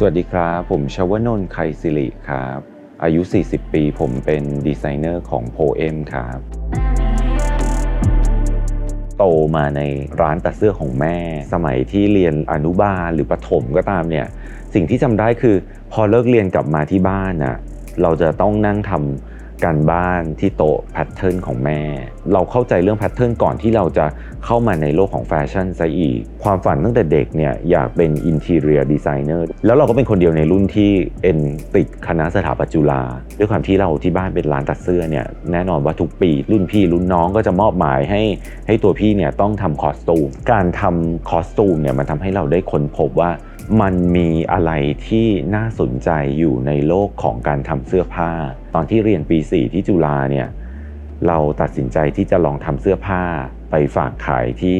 สวัสดีครับ ผมชวนนท์ไคสิริครับ อายุ 40 ปี ผมเป็นดีไซเนอร์ของโพเอมครับ โตมาในร้านตัดเสื้อของแม่ สมัยที่เรียนอนุบาลหรือประถมก็ตามเนี่ย สิ่งที่จำได้คือ พอเลิกเรียนกลับมาที่บ้านน่ะ เราจะต้องนั่งทำ การบ้านที่โต๊ะแพทเทิร์นของแม่ เราเข้าใจเรื่องแพทเทิร์นก่อนที่เราจะเข้ามาในโลกของแฟชั่นซะอีก ความฝันตั้งแต่เด็กเนี่ยอยากเป็นอินเทีเรียดีไซเนอร์แล้วเราก็เป็นคนเดียวในรุ่นที่เอ็นติดคณะสถาปัตจุฬาด้วยความที่เราที่บ้านเป็นร้านตัดเสื้อเนี่ยแน่นอนว่าทุกปี รุ่นพี่รุ่นน้องก็จะมอบหมายให้ให้ตัวพี่เนี่ยต้องทำคอสตูมการทำคอสตูมเนี่ยมันทำให้เราได้ค้นพบว่า มันมีอะไรที่น่าสนใจอยู่ในโลกของการทำเสื้อผ้า ตอนที่เรียนปี 4 ที่จุฬาเนี่ยเราตัดสินใจที่จะลองทำเสื้อผ้าไปฝากขายที่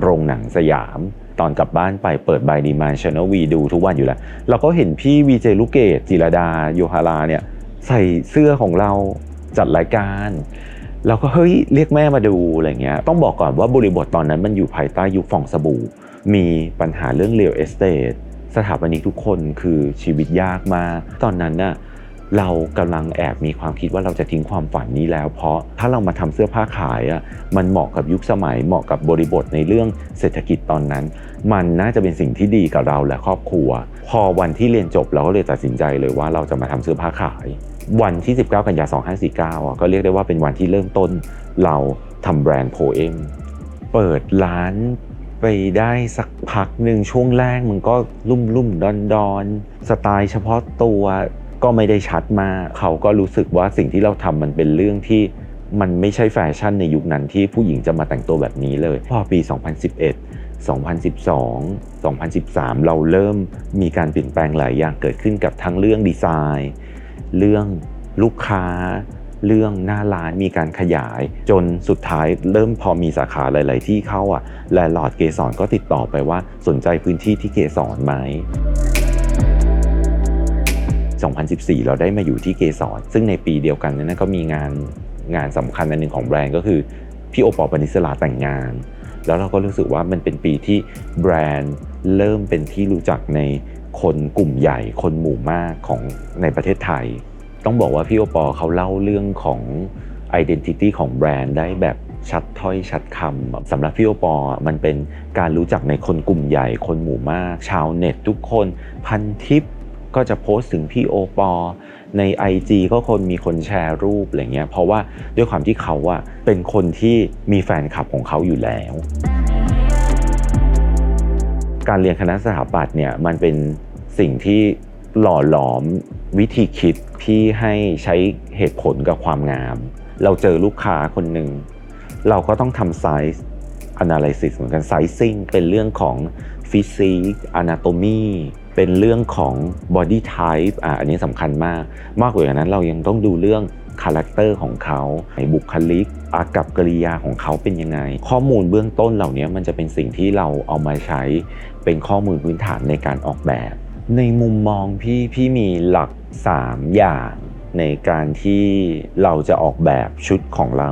โรงหนังสยาม ตอนกลับบ้านไปเปิดบายดีมาช n น l วีดูทุกวันอยู่แล้ว เราก็เห็นพี่วีเจลูกเกตจิรดาโยฮาราเนี่ยใส่เสื้อของเราจัดรายการเราก็เฮ้ยเรียกแม่มาดูอะไรเงี้ยต้องบอกก่อนว่าบริบทตอนนั้นมันอยู่ภายใต้ยุคฟองสบู่ มีปัญหาเรื่องเรียลเอสเต e สถาปนิกทุกคนคือชีวิตยากมาก ตอนนั้นน่ะเรากำลังแอบมีความคิดว่าเราจะทิ้งความฝันนี้แล้ว เพราะถ้าเรามาทำเสื้อผ้าขายอะมันเหมาะกับยุคสมัยเหมาะกับบริบทในเรื่องเศรษฐกิจตอนนั้น มันน่าจะเป็นสิ่งที่ดีกับเราและครอบครัว พอวันที่เรียนจบเราก็เลยตัดสินใจเลยว่าเราจะมาทำเสื้อผ้าขาย วันที่ 19 กันยา 2549อะก็เรียกได้ว่าเป็นวันที่เริ่มต้นเราทำแบรนด์โพเอมเปิดร้าน ไปได้สักพักหนึ่งช่วงแรกมันก็ลุ่มลุ่มดอนดอนสไตล์เฉพาะตัวก็ไม่ได้ชัดมากเขาก็รู้สึกว่าสิ่งที่เราทำมันเป็นเรื่องที่มันไม่ใช่แฟชั่นในยุคนั้นที่ผู้หญิงจะมาแต่งตัวแบบนี้เลย พอปี 2011 2012 2013 เราเริ่มมีการเปลี่ยนแปลงหลายอย่างเกิดขึ้นกับทั้งเรื่องดีไซน์ เรื่องลูกค้า เรื่องหน้าร้านมีการขยาย จนสุดท้ายเริ่มพอมีสาขาหลาย ๆ ที่เข้าอะแลหลอดเกสรก็ติดต่อไปว่าสนใจพื้นที่ที่เกสรไหม2014 เราได้มาอยู่ที่เกสรซึ่งในปีเดียวกันนั้นก็มีงานงานสำคัญอันหนึ่งของแบรนด์ก็คือพี่โอปอล์ปนิสลาแต่งงาน แล้วเราก็รู้สึกว่ามันเป็นปีที่แบรนด์เริ่มเป็นที่รู้จักในคนกลุ่มใหญ่ คนหมู่มากของในประเทศไทย ต้องบอกว่าพี่โอปอเขาเล่าเรื่องของ Identity ของแบรนด์ได้แบบชัดถ้อยชัดคำสำหรับพี่โอปอมันเป็นการรู้จักในคนกลุ่มใหญ่คนหมู่มาก ชาวเน็ตทุกคนพันทิปก็จะโพสต์ถึงพี่โอปอใน IG ก็คนมีคนแชร์รูปอะไรเงี้ยเพราะว่าด้วยความที่เขาอะเป็นคนที่มีแฟนคลับของเขาอยู่แล้ว การเรียนคณะสถาปัตย์เนี่ยมันเป็นสิ่งที่ หล่อหลอมวิธีคิดที่ให้ใช้เหตุผลกับความงาม เราเจอลูกค้าคนหนึ่ง เราก็ต้องทำไซส์ analysis เหมือนกัน sizing เป็นเรื่องของ physics anatomy เป็นเรื่องของ body type อะอันนี้สำคัญมาก มากกว่านั้นเรายังต้องดูเรื่องคาแรคเตอร์ของเขาบุคลิก อากับกริยาของเขาเป็นยังไง ข้อมูลเบื้องต้นเหล่านี้มันจะเป็นสิ่งที่เราเอามาใช้เป็นข้อมูลพื้นฐานในการออกแบบ ในมุมมองพี่พี่มีหลัก 3 อย่างในการที่เราจะออกแบบชุดของเรา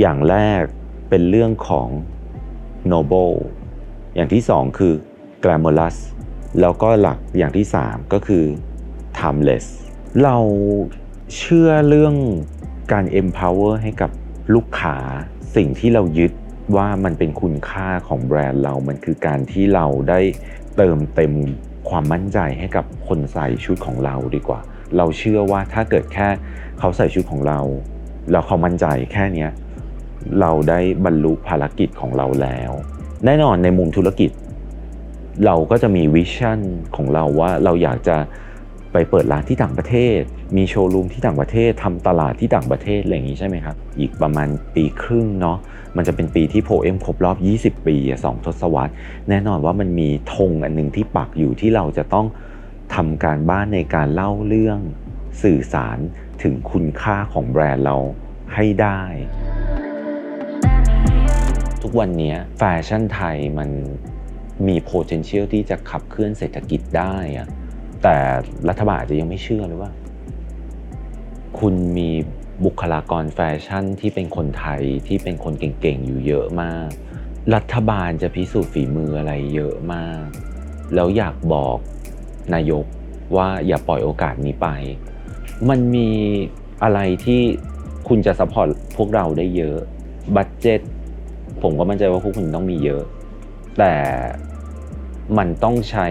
อย่างแรกเป็นเรื่องของ noble อย่างที่ 2 คือ glamorous แล้วก็หลักอย่างที่ 3 ก็คือ timeless เราเชื่อเรื่องการ empower ให้กับลูกค้าสิ่งที่เรายึดว่ามันเป็นคุณค่าของแบรนด์เรา มันคือการที่เราได้เติมเต็ม ความมั่นใจให้กับคนใส่ชุดของเราดีกว่า เราเชื่อว่าถ้าเกิดแค่เขาใส่ชุดของเรา แล้วเขามั่นใจแค่เนี้ยเราได้บรรลุภารกิจของเราแล้ว แน่นอนในมุมธุรกิจ เราก็จะมีวิชั่นของเราว่าเราอยากจะ ไปเปิดร้านที่ต่างประเทศ มีโชว์รูมที่ต่างประเทศทำตลาดที่ต่างประเทศอะไรอย่างนี้ใช่ไหมครับ อีกประมาณปีครึ่งเนาะ มันจะเป็นปีที่โพเอ็มครบรอบ 20 ปีสองทศวรรษ แน่นอนว่ามันมีธงอันหนึ่งที่ปักอยู่ที่เราจะต้องทำการบ้านในการเล่าเรื่องสื่อสารถึงคุณค่าของแบรนด์เราให้ได้ ทุกวันนี้แฟชั่นไทยมันมี potential ที่จะขับเคลื่อนเศรษฐกิจได้อะ แต่รัฐบาลอาจจะยังไม่เชื่อเลยว่า คุณมีบุคลากรแฟชั่นที่เป็นคนไทยที่เป็นคนเก่งๆอยู่เยอะมาก รัฐบาลจะพิสูจน์ฝีมืออะไรเยอะมาก แล้วอยากบอกนายกว่าอย่าปล่อยโอกาสนี้ไป มันมีอะไรที่คุณจะสปอร์ตพวกเราได้เยอะ บัตเจ็ตผมก็มั่นใจว่าพวกคุณต้องมีเยอะ แต่มันต้องใช้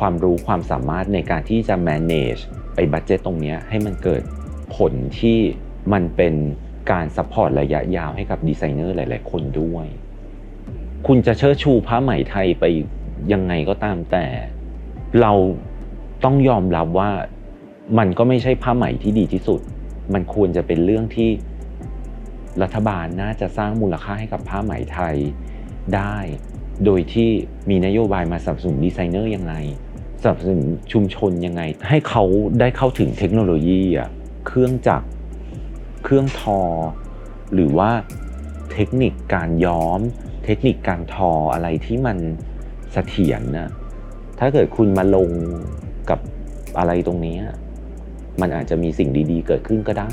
ความรู้ความสามารถในการที่จะ manage ไอ้บัตเจตตรงเนี้ยให้มันเกิดผลที่มันเป็นการซัพพอร์ตระยะยาวให้กับดีไซเนอร์หลาย ๆ คนด้วย คุณจะเชิดชูผ้าไหมไทยไปยังไงก็ตามแต่ เราต้องยอมรับว่ามันก็ไม่ใช่ผ้าไหมที่ดีที่สุด มันควรจะเป็นเรื่องที่รัฐบาลน่าจะสร้างมูลค่าให้กับผ้าไหมไทยได้ โดยที่มีนโยบายมาสนับสนุนดีไซเนอร์ยังไง สนับสนุนชุมชนยังไง ให้เขาได้เข้าถึงเทคโนโลยีอะเครื่องจักรเครื่องทอ หรือว่าเทคนิคการย้อม เทคนิคการทออะไรที่มันเสถียรนะถ้าเกิดคุณมาลงกับอะไรตรงนี้ มันอาจจะมีสิ่งดีๆ เกิดขึ้นก็ได้